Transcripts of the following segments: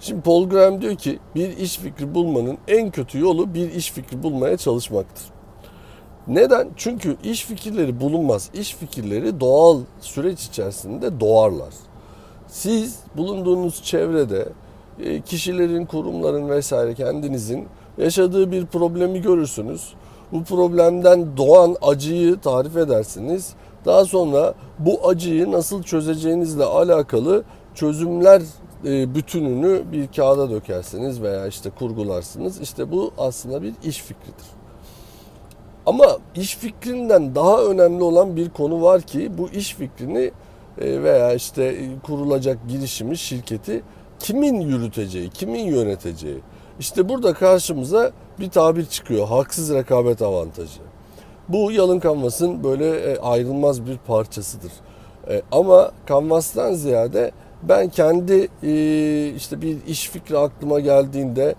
Şimdi Paul Graham diyor ki bir iş fikri bulmanın en kötü yolu bir iş fikri bulmaya çalışmaktır. Neden? Çünkü iş fikirleri bulunmaz. İş fikirleri doğal süreç içerisinde doğarlar. Siz bulunduğunuz çevrede e, kişilerin, kurumların vesaire kendinizin yaşadığı bir problemi görürsünüz. Bu problemden doğan acıyı tarif edersiniz. Daha sonra bu acıyı nasıl çözeceğinizle alakalı çözümler bütününü bir kağıda dökersiniz veya işte kurgularsınız. İşte bu aslında bir iş fikridir. Ama iş fikrinden daha önemli olan bir konu var ki bu iş fikrini e, veya işte e, kurulacak girişimi, şirketi kimin yürüteceği, kimin yöneteceği. İşte burada karşımıza bir tabir çıkıyor. Haksız rekabet avantajı. Bu yalın kanvasın böyle e, ayrılmaz bir parçasıdır. E, Ama kanvastan ziyade ben kendi e, işte bir iş fikri aklıma geldiğinde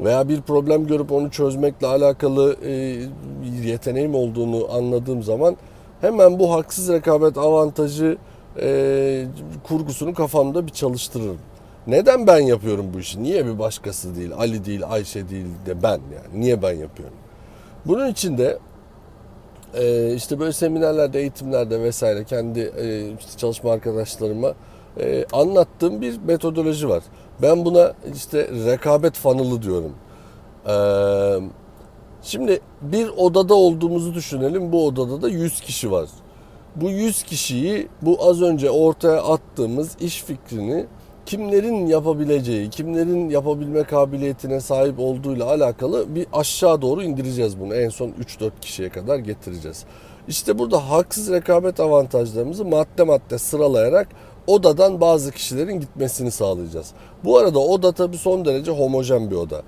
veya bir problem görüp onu çözmekle alakalı e, yeteneğim olduğunu anladığım zaman hemen bu haksız rekabet avantajı e, kurgusunu kafamda bir çalıştırırım. Neden ben yapıyorum bu işi? Niye bir başkası değil, Ali değil, Ayşe değil de ben yani? Niye ben yapıyorum? Bunun için de e, işte böyle seminerlerde, eğitimlerde vesaire kendi e, işte çalışma arkadaşlarıma e, anlattığım bir metodoloji var. Ben buna işte rekabet funnel'ı diyorum. E, şimdi bir odada olduğumuzu düşünelim. Bu odada da 100 kişi var. Bu 100 kişiyi bu az önce ortaya attığımız iş fikrini kimlerin yapabileceği, kimlerin yapabilme kabiliyetine sahip olduğuyla alakalı bir aşağı doğru indireceğiz bunu. En son 3-4 kişiye kadar getireceğiz. İşte burada haksız rekabet avantajlarımızı madde madde sıralayarak odadan bazı kişilerin gitmesini sağlayacağız. Bu arada oda tabii son derece homojen bir oda.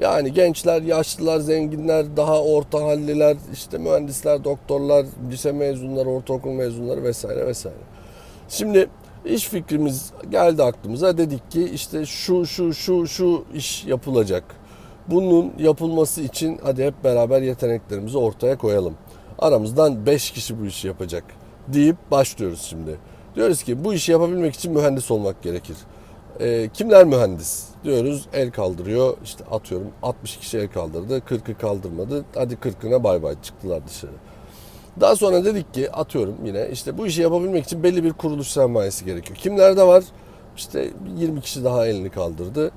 Yani gençler, yaşlılar, zenginler, daha orta halliler, işte mühendisler, doktorlar, lise mezunları, ortaokul mezunları vesaire vesaire. Şimdi iş fikrimiz geldi aklımıza. Dedik ki işte şu şu şu şu iş yapılacak. Bunun yapılması için hadi hep beraber yeteneklerimizi ortaya koyalım. Aramızdan 5 kişi bu işi yapacak deyip başlıyoruz şimdi. Diyoruz ki bu işi yapabilmek için mühendis olmak gerekir. E, kimler mühendis? Diyoruz el kaldırıyor. İşte atıyorum 60 kişi el kaldırdı. 40'ı kaldırmadı. Hadi 40'ına bay bay çıktılar dışarı. Daha sonra dedik ki atıyorum yine işte bu işi yapabilmek için belli bir kuruluş sermayesi gerekiyor. Kimlerde var? İşte 20 kişi daha elini kaldırdı.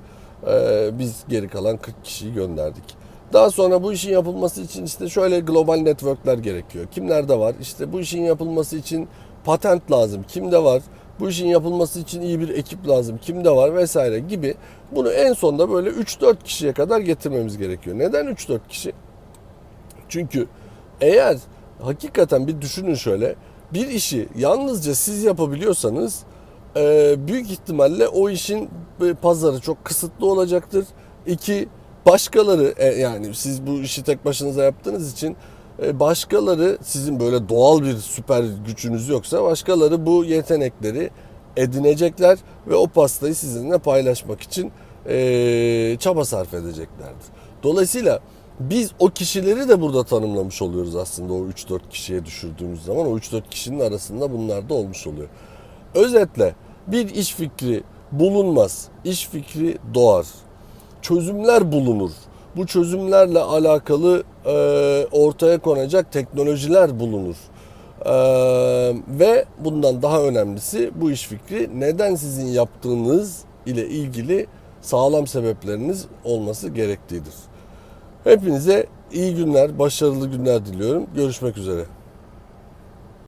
Ee, biz geri kalan 40 kişiyi gönderdik. Daha sonra bu işin yapılması için işte şöyle global networkler gerekiyor. Kimlerde var? İşte bu işin yapılması için patent lazım. Kimde var? Bu işin yapılması için iyi bir ekip lazım. Kimde var vesaire gibi. Bunu en sonda böyle 3-4 kişiye kadar getirmemiz gerekiyor. Neden 3-4 kişi? Çünkü eğer hakikaten bir düşünün şöyle bir işi yalnızca siz yapabiliyorsanız e, büyük ihtimalle o işin e, pazarı çok kısıtlı olacaktır. İki başkaları e, yani siz bu işi tek başınıza yaptığınız için başkaları sizin böyle doğal bir süper gücünüz yoksa başkaları bu yetenekleri edinecekler ve o pastayı sizinle paylaşmak için e, çaba sarf edeceklerdir. Dolayısıyla biz o kişileri de burada tanımlamış oluyoruz aslında o 3-4 kişiye düşürdüğümüz zaman o 3-4 kişinin arasında bunlar da olmuş oluyor. Özetle bir iş fikri bulunmaz, iş fikri doğar. Çözümler bulunur. Bu çözümlerle alakalı e, ortaya konacak teknolojiler bulunur. E, ve bundan daha önemlisi bu iş fikri neden sizin yaptığınız ile ilgili sağlam sebepleriniz olması gerektiğidir. Hepinize iyi günler, başarılı günler diliyorum. Görüşmek üzere.